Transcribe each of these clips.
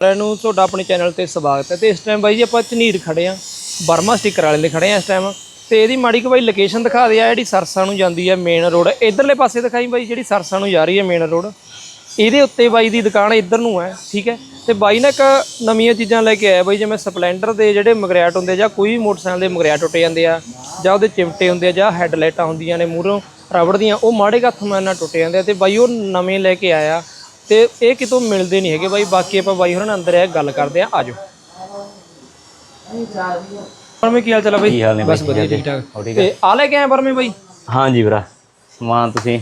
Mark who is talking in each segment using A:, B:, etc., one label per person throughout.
A: ਸਾਰਿਆਂ ਨੂੰ ਤੁਹਾਡਾ ਆਪਣੇ ਚੈਨਲ ਤੇ ਸਵਾਗਤ ਹੈ ਤੇ ਇਸ ਟਾਈਮ ਬਾਈ ਜੀ ਆਪਾਂ ਝਨੀਰ ਖੜੇ ਆ ਬਰਮਾ ਸਟicker ਵਾਲੇ ਦੇ ਖੜੇ ਆ ਇਸ ਟਾਈਮ ਤੇ ਇਹਦੀ ਮਾੜੀ ਕੁ ਬਾਈ ਲੋਕੇਸ਼ਨ ਦਿਖਾ ਦੇ ਆ, ਜਿਹੜੀ ਸਰਸਾ ਨੂੰ ਜਾਂਦੀ ਆ ਮੇਨ ਰੋਡ ਇਧਰਲੇ ਪਾਸੇ ਦਿਖਾਈ ਬਾਈ, ਜਿਹੜੀ ਸਰਸਾ ਨੂੰ ਜਾ ਰਹੀ ਹੈ ਮੇਨ ਰੋਡ ਇਹਦੇ ਉੱਤੇ ਬਾਈ ਦੀ ਦੁਕਾਨ ਇੱਧਰ ਨੂੰ ਹੈ, ਠੀਕ ਹੈ। ਤੇ ਬਾਈ ਨੇ ਇੱਕ ਨਵੀਆਂ ਚੀਜ਼ਾਂ ਲੈ ਕੇ ਆਇਆ ਬਾਈ, ਜਿਵੇਂ ਸਪਲੈਂਡਰ ਦੇ ਜਿਹੜੇ ਮਗਰੈਟ ਹੁੰਦੇ ਜਾਂ ਕੋਈ ਵੀ ਮੋਟਰਸਾਈਕਲ ਦੇ ਮਗਰੈਟ ਟੁੱਟ ਜਾਂਦੇ ਆ, ਜਾਂ ਉਹਦੇ ਚਿਮਟੇ ਹੁੰਦੇ ਆ, ਜਾਂ ਹੈਡਲਾਈਟਾਂ ਹੁੰਦੀਆਂ ਨੇ ਮੂਹਰੋਂ ਰਬੜ ਦੀਆਂ, ਉਹ ਮਾੜੇ ਕੁ ਹੱਥ ਨਾਲ ਨਾਲ ਟੁੱਟ ਜਾਂਦੇ ਆ। ਤੇ ਬਾਈ ਉਹ ਨਵੇਂ ਲੈ ਕੇ ਆਇਆ ਤੇ ਇਹ ਕਿਤੋਂ ਮਿਲਦੇ ਨਹੀਂ ਹੈਗੇ ਬਾਈ ਬਾਕੀ ਆਪਾਂ ਬਾਈ ਹੋਰਾਂ ਨਾਲ ਅੰਦਰ ਆ ਗੱਲ ਕਰਦੇ ਆ ਆਜੋ। ਪਰਮੇ ਕੀ ਹਾਲ ਚਾਲ ਆ ਬਾਈ?
B: ਕੀ ਹਾਲ ਨੇ
A: ਬਸ ਵਧੀਆ ਠੀਕ ਠਾਕ ਤੇ ਆ ਲੈ ਕੇ ਆਏ ਪਰਮੇ ਬਾਈ?
B: ਹਾਂਜੀ ਵੀਰਾ ਸਮਾਨ ਤੁਸੀਂ?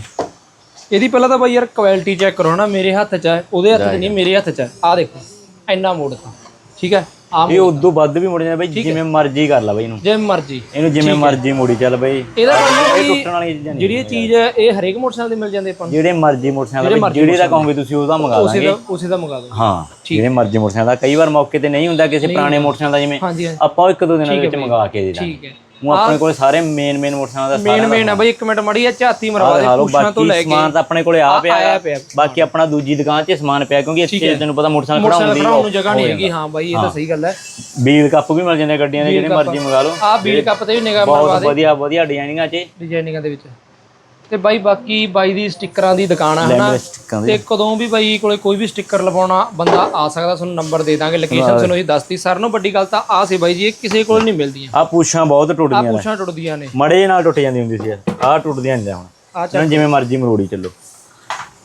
A: ਇਹਦੀ ਪਹਿਲਾਂ ਤਾਂ ਬਾਈ ਯਾਰ ਕੁਆਲਿਟੀ ਚੈੱਕ ਕਰੋ ਨਾ ਮੇਰੇ ਹੱਥ 'ਚ ਹੈ ਉਹਦੇ ਹੱਥ 'ਚ ਨਹੀਂ ਮੇਰੇ ਹੱਥ 'ਚ ਹੈ ਆ ਦੇਖੋ ਇੰਨਾ ਮੋੜ ਤਾਂ ਠੀਕ ਹੈ
B: ਇਹ ਉਦੋਂ ਵੱਧ ਵੀ ਮੁੜ ਜਾਂਦਾ ਬਈ ਜਿਵੇਂ ਮਰਜ਼ੀ ਕਰ ਲਾ ਬਈ ਇਹਨੂੰ।
A: ਜੇ ਮਰਜ਼ੀ
B: ਇਹਨੂੰ ਜਿਵੇਂ ਮਰਜ਼ੀ ਮੋੜੀ ਚੱਲ ਬਈ।
A: ਇਹਦਾ ਮਤਲਬ
B: ਇਹ ਟੁੱਟਣ ਵਾਲੀਆਂ ਚੀਜ਼ਾਂ ਨਹੀਂ
A: ਜਿਹੜੀ ਇਹ ਚੀਜ਼ ਹੈ ਇਹ ਹਰੇਕ ਮੋਟਰਸਾਈਕਲ ਦੇ ਮਿਲ ਜਾਂਦੇ ਆਪਾਂ ਨੂੰ।
B: ਜਿਹੜੇ ਮਰਜ਼ੀ ਮੋਟਰਸਾਈਕਲ ਬਈ ਜਿਹੜੇ ਦਾ ਕਹੋਗੇ ਤੁਸੀਂ ਉਹਦਾ ਮੰਗਾ
A: ਉਸੇ
B: ਦਾਂਗੇ
A: ਦਾ ਉਸੇ ਦਾ ਮੰਗਾ ਦਿਓ
B: ਹਾਂ ਜਿਹੜੇ ਮਰਜ਼ੀ ਮੋਟਰਸਾਈਕਲ ਦਾ। ਕਈ ਵਾਰ ਮੌਕੇ ਤੇ ਨਹੀਂ ਹੁੰਦਾ ਕਿਸੇ ਪੁਰਾਣੇ ਮੋਟਰਸਾਈਕਲ ਦਾ ਜਿਵੇਂ ਆਪਾਂ ਇੱਕ ਦੋ ਦਿਨਾਂ ਦੇ ਵਿੱਚ ਮੰਗਾ ਕੇ ਦੇ ਦਾਂਗੇ।
A: ਠੀਕ ਹੈ।
B: ਉਹ ਆਪਣੇ ਕੋਲੇ ਸਾਰੇ ਮੇਨ ਮੇਨ ਮੋਟਰਸਾਈਕਲ ਦਾ
A: ਮੇਨ ਮੇਨ ਹੈ ਬਾਈ ਇੱਕ ਮਿੰਟ ਮੜੀ ਆ ਝਾਤੀ ਮਰਵਾ ਦੇ
B: ਹਾਲੋ
A: ਪੁੱਛਾਂ ਤੋਂ ਲੈ ਕੇ।
B: ਸਮਾਨ ਤਾਂ ਆਪਣੇ ਕੋਲੇ ਆ ਪਿਆ ਬਾਕੀ ਆਪਣਾ ਦੂਜੀ ਦੁਕਾਨ 'ਚ ਸਮਾਨ ਪਿਆ ਕਿਉਂਕਿ ਇੱਥੇ ਤੈਨੂੰ ਪਤਾ ਮੋਟਰਸਾਈਕਲ ਖੜਾ
A: ਮੋਟਰਸਾਈਕਲ
B: ਹੁੰਦੀ
A: ਖੜਾਉਣ ਨੂੰ ਜਗ੍ਹਾ ਨਹੀਂ ਹੈਗੀ ਹਾਂ ਬਾਈ ਇਹ ਤਾਂ ਸਹੀ ਗੱਲ ਹੈ।
B: ਬੀਲ ਕੱਪ ਵੀ ਮਿਲ ਜਾਂਦੇ ਗੱਡੀਆਂ ਦੇ ਜਿਹੜੇ ਮਰਜ਼ੀ ਮੰਗਾ ਲਓ।
A: ਆ ਬੀਲ ਕੱਪ ਤੇ ਵੀ ਨਿਗਾਹ ਮਰਵਾ
B: ਬਹੁਤ ਵਧੀਆ ਵਧੀਆ ਡਿਜ਼ਾਈਨਿੰਗਾਂ 'ਚ
A: ਡਿਜ਼ਾਈਨਿੰਗਾਂ ਦੇ ਵਿੱਚ। ਤੇ ਬਾਈ ਬਾਕੀ ਬਾਈ ਦੀ ਸਟickਰਾਂ ਦੀ ਦੁਕਾਨ ਆ ਹਨਾ? ਤੇ ਕਦੋਂ ਵੀ ਬਾਈ ਕੋਲੇ ਕੋਈ ਵੀ ਸਟicker ਲਵਾਉਣਾ ਬੰਦਾ ਆ ਸਕਦਾ ਤੁਹਾਨੂੰ ਨੰਬਰ ਦੇ ਦਾਂਗੇ ਲੋਕੇਸ਼ਨ ਤੁਹਾਨੂੰ ਅਸੀਂ ਦੱਸਤੀ। ਸਾਰਿਆਂ ਨੂੰ ਵੱਡੀ ਗੱਲ ਤਾਂ ਆ ਸੀ ਬਾਈ ਜੀ ਇਹ ਕਿਸੇ ਕੋਲ ਨਹੀਂ ਮਿਲਦੀਆਂ।
B: ਆ ਪੁੱਛਾਂ ਬਹੁਤ
A: ਆ
B: ਟੁੱਟਦੀਆਂ ਨੇ।
A: ਪੁੱਛਾਂ ਟੁੱਟਦੀਆਂ ਨੇ।
B: ਮੜੇ ਨਾਲ ਟੁੱਟ ਜਾਂਦੀ ਹੁੰਦੀ ਸੀ ਆ ਟੁੱਟਦੀਆਂ ਨਹੀਂ ਹੁਣ।
A: ਆ
B: ਜਿਵੇਂ ਮਰਜ਼ੀ ਮਰੋੜੀ ਚੱਲੋ।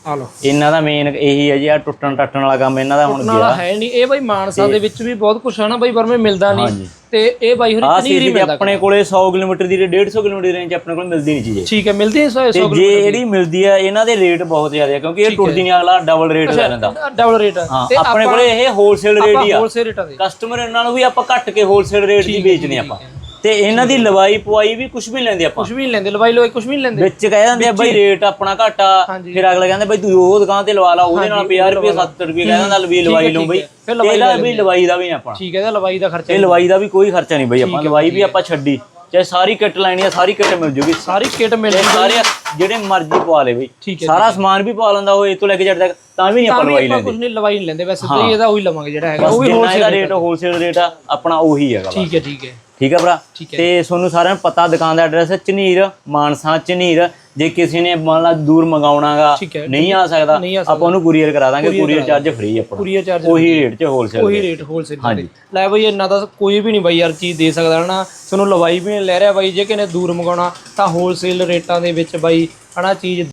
A: ਆ
B: ਇਹਨਾਂ ਦਾ ਮੇਨ ਇਹੀ ਹੈ ਜੀ ਆ ਟੁੱਟਣ ਟੱਟਣ ਵਾਲਾ ਕੰਮ ਇਹਨਾਂ ਦਾ ਹੁਣ
A: ਨਾਲਾ ਹੈ ਨਹੀਂ। ਇਹ ਬਾਈ ਮਾਨਸਾ ਦੇ ਵਿੱਚ ਵੀ ਬਹੁਤ ਕੁਛ ਹੈ ਨਾ ਬਾਈ ਵਰਮੇ ਮਿਲਦਾ ਨਹੀਂ। ਤੇ ਇਹ ਬਾਈ ਹੋਰੀ
B: ਆ
A: ਪਨੀਰੀ
B: ਸੀ
A: ਮਿਲਦਾ
B: ਆਪਣੇ ਕੋਲੇ 100 ਕਿਲੋਮੀਟਰ ਦੀ 150 ਕਿਲੋਮੀਟਰ ਦੀ ਰੇਂਜ ਆਪਣੇ ਕੋਲ ਮਿਲਦੀ ਨਹੀਂ ਚੀਜ਼।
A: ਠੀਕ ਹੈ ਮਿਲਦੀ ਹੈ 100
B: ਤੇ ਜੇ ਜਿਹੜੀ ਮਿਲਦੀ ਆ ਇਹਨਾਂ ਦੇ ਰੇਟ ਬਹੁਤ ਜ਼ਿਆਦਾ ਆ ਕਿਉਂਕਿ ਇਹ ਟੁੱਟਦੀ ਨਹੀਂ ਅਗਲਾ ਡਬਲ ਰੇਟ ਲੈ ਲੈਂਦਾ।
A: ਡਬਲ ਰੇਟ
B: ਹਾਂ ਆਪਣੇ ਕੋਲੇ ਇਹ ਹੋਲਸੇਲ ਰੇਟ ਹੀ ਆ।
A: ਹੋਲਸੇਲ ਰੇਟਾਂ ਦੇ।
B: ਕਸਟਮਰ ਇਹਨਾਂ ਨੂੰ ਵੀ ਆਪਾਂ ਘੱਟ ਕੇ ਹੋਲਸੇਲ ਰੇਟ ਦੀ ਵੇਚਦੇ ਆਪਾਂ। ਤੇ ਇਹਨਾਂ ਦੀ ਲਵਾਈ ਪਵਾਈ ਵੀ ਕੁਝ ਵੀ ਲੈਂਦੇ ਆਪਾਂ।
A: ਕੁਝ ਵੀ ਨਹੀਂ ਲੈਂਦੇ ਲਵਾਈ ਲੋਈ ਕੁਝ ਵੀ ਨਹੀਂ ਲੈਂਦੇ।
B: ਵਿੱਚ ਕਹਿ ਦਿੰਦੇ ਆ ਬਈ ਰੇਟ ਆਪਣਾ ਘੱਟ ਫਿਰ ਅਗਲਾ ਕਹਿੰਦਾ ਬਈ ਤੂੰ ਉਹ ਦੁਕਾਨ ਤੇ ਲਵਾ ਲਾ ਉਹਦੇ ਨਾਲ 50 ਰੁਪਏ 70 ਰੁਪਏ ਕਹਿ ਦਿੰਦਾ ਵੀ ਲਵਾਈ ਲਓ ਬਈ। ਇਹਦਾ ਵੀ ਲਵਾਈ ਦਾ ਵੀ ਨਹੀਂ ਆਪਣਾ
A: ਠੀਕ ਹੈ ਇਹਦਾ ਲਵਾਈ ਦਾ ਖਰਚਾ
B: ਇਹ ਲਵਾਈ ਦਾ ਵੀ ਕੋਈ ਖਰਚਾ ਨਹੀਂ ਬਈ ਆਪਾਂ ਲਵਾਈ ਵੀ ਆਪਾਂ ਛੱਡੀ। ਚਾਹੇ ਸਾਰੀ ਕਿੱਟ ਲੈਣੀ ਆ ਸਾਰੀ ਕਿੱਟ ਮਿਲ ਜੂਗੀ।
A: ਸਾਰੀ ਕਿਟ ਮਿਲ
B: ਸਾਰੇ ਜਿਹੜੇ ਮਰਜ਼ੀ ਪਵਾ ਲੇ ਬਈ।
A: ਠੀਕ ਹੈ
B: ਸਾਰਾ ਸਮਾਨ ਵੀ ਪਵਾ ਲੈਂਦਾ ਉਹ ਇਹ ਤੋਂ ਲੈ ਕੇ ਜੜ ਤੱਕ ਤਾਂ ਵੀ ਨਹੀਂ ਆਪਾਂ ਲਵਾਈ ਲੈਂਦੇ।
A: ਕੁਝ ਨਹੀਂ ਲਵਾਈ ਨਹੀਂ ਲੈਂਦੇ ਵੈਸੇ ਤਾਂ ਇਹਦਾ ਉਹੀ ਲਵਾਂਗੇ ਜਿਹੜਾ ਹੈਗਾ। ਉਹ ਵੀ
B: ਇਹਦਾ ਰੇਟ ਹੋਲਸੇਲ ਰੇਟ ਆ ਆਪਣਾ ਉਹੀ ਹੈਗਾ।
A: ਠੀਕ ਹੈ ਠੀਕ ਹੈ।
B: ਠੀਕ ਹੈ ਭਰਾ। ਤੇ ਤੁਹਾਨੂੰ ਸਾਰਿਆਂ ਨੂੰ ਪਤਾ ਦੁਕਾਨ ਦਾ ਐਡਰੈਸ ਹੈ ਝਨੀਰ ਮਾਨਸਾ ਝਨੀਰ ਜੇ ਕਿਸੇ ਨੇ ਮੰਨ ਲਾ ਦੂਰ ਮੰਗਾਉਣਾਗਾ। ਨਹੀਂ ਆ ਸਕਦਾ ਆਪਾਂ ਉਹਨੂੰ ਕੁਰੀਅਰ ਕਰਾ ਦਾਂਗੇ ਕੁਰੀਅਰ ਚਾਰਜ ਫ੍ਰੀ ਆਪਣਾ।
A: ਕੁਰੀਅਰ ਚਾਰਜ
B: ਉਹੀ ਰੇਟ 'ਚ ਹੋਲਸੇਲ
A: ਉਹੀ ਰੇਟ ਹੋਲਸੇਲ ਦੇ ਲੈ ਬਈ ਇੰਨਾ ਤਾਂ ਕੋਈ ਵੀ ਨਹੀਂ ਬਾਈ ਯਾਰ ਚੀਜ਼ ਦੇ ਸਕਦਾ ਹਨਾ। ਤੁਹਾਨੂੰ ਲਵਾਈ ਵੀ ਨਹੀਂ ਲੈ ਰਿਹਾ ਬਾਈ ਜੇ ਕਿਨੇ ਦੂਰ ਮੰਗਾਉਣਾ ਤਾਂ ਹੋਲਸੇਲ ਰੇਟਾਂ ਦੇ ਵਿੱਚ ਬਾਈ ਹਨਾ ਚੀਜ਼